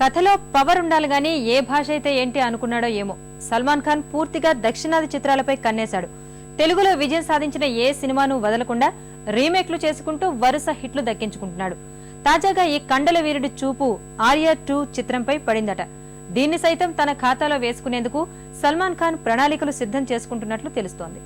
కథలో పవర్ ఉండాలి గాని ఏ భాష అయితే ఏంటి అనుకున్నాడో ఏమో. సల్మాన్ ఖాన్ పూర్తిగా దక్షిణాది చిత్రాలపై కన్నేశాడు. తెలుగులో విజయం సాధించిన ఏ సినిమాను వదలకుండా రీమేక్లు చేసుకుంటూ వరుస హిట్లు దక్కించుకుంటున్నాడు. తాజాగా ఈ కండల వీరుడి చూపు ఆర్యా టూ చిత్రంపై పడిందట. దీన్ని సైతం తన ఖాతాలో వేసుకునేందుకు సల్మాన్ ఖాన్ ప్రణాళికలు సిద్ధం చేసుకుంటున్నట్లు తెలుస్తోంది.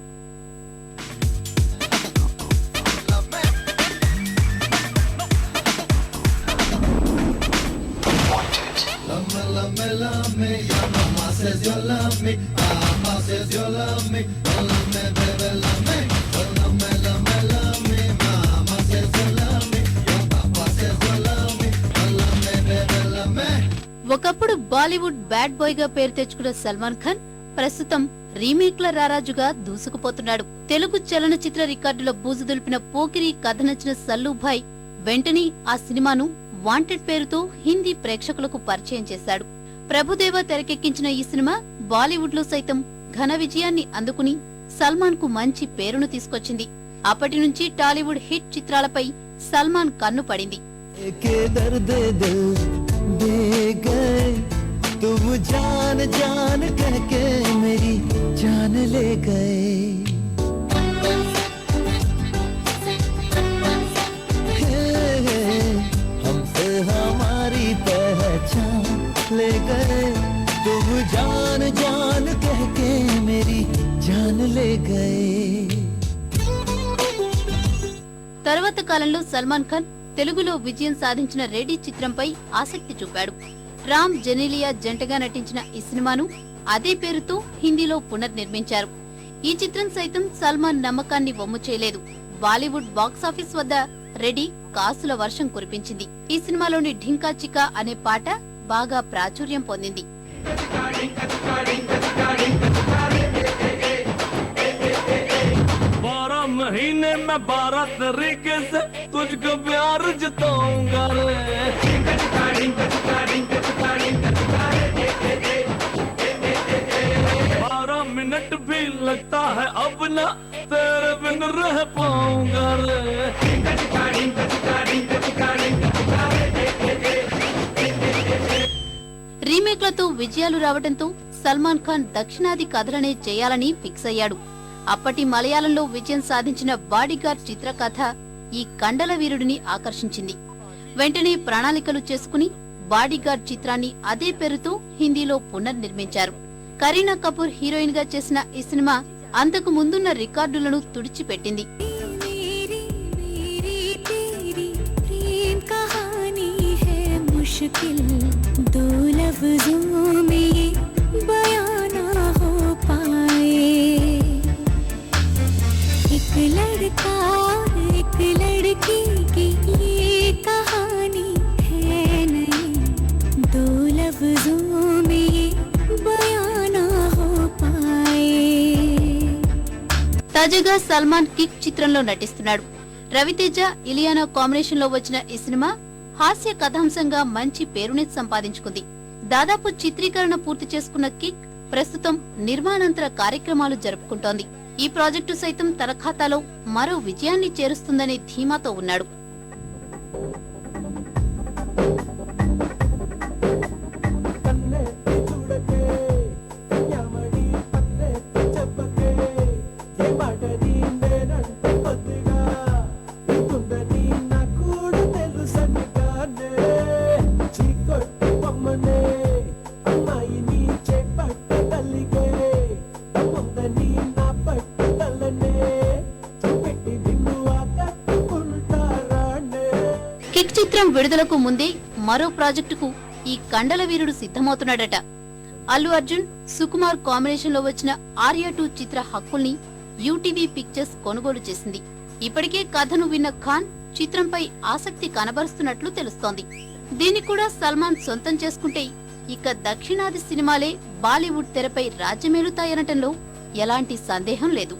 ఒకప్పుడు బాలీవుడ్ బ్యాడ్ బాయ్గా పేరు తెచ్చుకున్న సల్మాన్ ఖాన్ ప్రస్తుతం రీమేక్ల రారాజుగా దూసుకుపోతున్నాడు. తెలుగు చలనచిత్ర రికార్డుల బూజు దులిపిన పోకిరి కథ నచ్చిన సల్లూభాయ్ వెంటనే ఆ సినిమాను వాంటెడ్ పేరుతో హిందీ ప్రేక్షకులకు పరిచయం చేశాడు. ప్రభుదేవ తెరకెక్కించిన ఈ సినిమా బాలీవుడ్లో సైతం ఘన విజయాన్ని అందుకుని సల్మాన్కు మంచి పేరును తీసుకొచ్చింది. అప్పటి నుంచి టాలీవుడ్ హిట్ చిత్రాలపై సల్మాన్ కన్ను పడింది. జాన్ జాన్ కహకే మేరీ జాన్ లే గయే. जान जान कह के मेरी जान ले गए తర్వాత కాలంలో సల్మాన్ ఖాన్ తెలుగులో విజయం సాధించిన రెడీ చిత్రంపై ఆసక్తి చూపాడు రామ్ జెనీలియా జంటగా నటించిన ఈ సినిమాను అదే పేరుతో హిందీలో పునర్నిర్మించారు ఈ చిత్రం సైతం సల్మాన్ నమ్మకాన్ని వమ్ము చేయలేదు బాలీవుడ్ బాక్సాఫీస్ వద్ద రెడీ కాసుల వర్షం కురిపించింది ఈ సినిమాలోని ఢింకా చికా అనే పాట బాగా ప్రాచుర్యం పొందింది बारह महीने में बारह तरीके से तुझको प्यार जताऊँगा रे। बारह मिनट भी लगता है अब ना तेरे बिन रह पाऊँगा रे। దర్శకులతో విజయాలు రావడంతో సల్మాన్ ఖాన్ దక్షిణాది కథలనే చేయాలని ఫిక్స్ అయ్యాడు అప్పటి మలయాళంలో విజయం సాధించిన బాడీగార్డ్ చిత్రకథ ఈ కండల వీరుడిని ఆకర్షించింది వెంటనే ప్రణాళికలు చేసుకుని బాడీగార్డ్ చిత్రాన్ని అదే పేరుతో హిందీలో పునర్నిర్మించారు కరీనా కపూర్ హీరోయిన్గా చేసిన ఈ సినిమా అంతకు ముందున్న రికార్డులను తుడిచిపెట్టింది ముష్కిల్ దో तेरी प्रेम कहानी है मुश्किल दो लफ्जों में ये बयां ना हो पाए एक लड़का और एक लड़की की ये कहानी है नहीं दो लफ्जों में ये बयां ना हो पाए తాజాగా సల్మాన్ కిక్ చిత్రంలో నటిస్తున్నాడు రవితేజ ఇలియానా కాంబినేషన్ లో వచ్చిన ఈ సినిమా హాస్య కథాంశంగా మంచి పేరుని సంపాదించుకుంది దాదాపు చిత్రీకరణ పూర్తి చేసుకున్న కిక్ ప్రస్తుతం నిర్మాణాంతర కార్యక్రమాలు జరుపుకుంటోంది. ఈ ప్రాజెక్టు సైతం తన ఖాతాలో మరో విజయాన్ని చేరుస్తుందనే ధీమాతో ఉన్నాడు. కిక్ చిత్రం విడుదలకు ముందే మరో ప్రాజెక్టుకు ఈ కండల వీరుడు సిద్ధమవుతున్నాడట. అల్లు అర్జున్ సుకుమార్ కాంబినేషన్లో వచ్చిన ఆర్య టూ చిత్ర హక్కుల్ని యూటీవీ పిక్చర్స్ కొనుగోలు చేసింది. ఇప్పటికే కథను విన్న ఖాన్ చిత్రంపై ఆసక్తి కనబరుస్తున్నట్లు తెలుస్తోంది. దీన్ని కూడా సల్మాన్ సొంతం చేసుకుంటే ఇక దక్షిణాది సినిమాలే బాలీవుడ్ తెరపై రాజ్యమేలుతాయనటంలో ఎలాంటి సందేహం లేదు.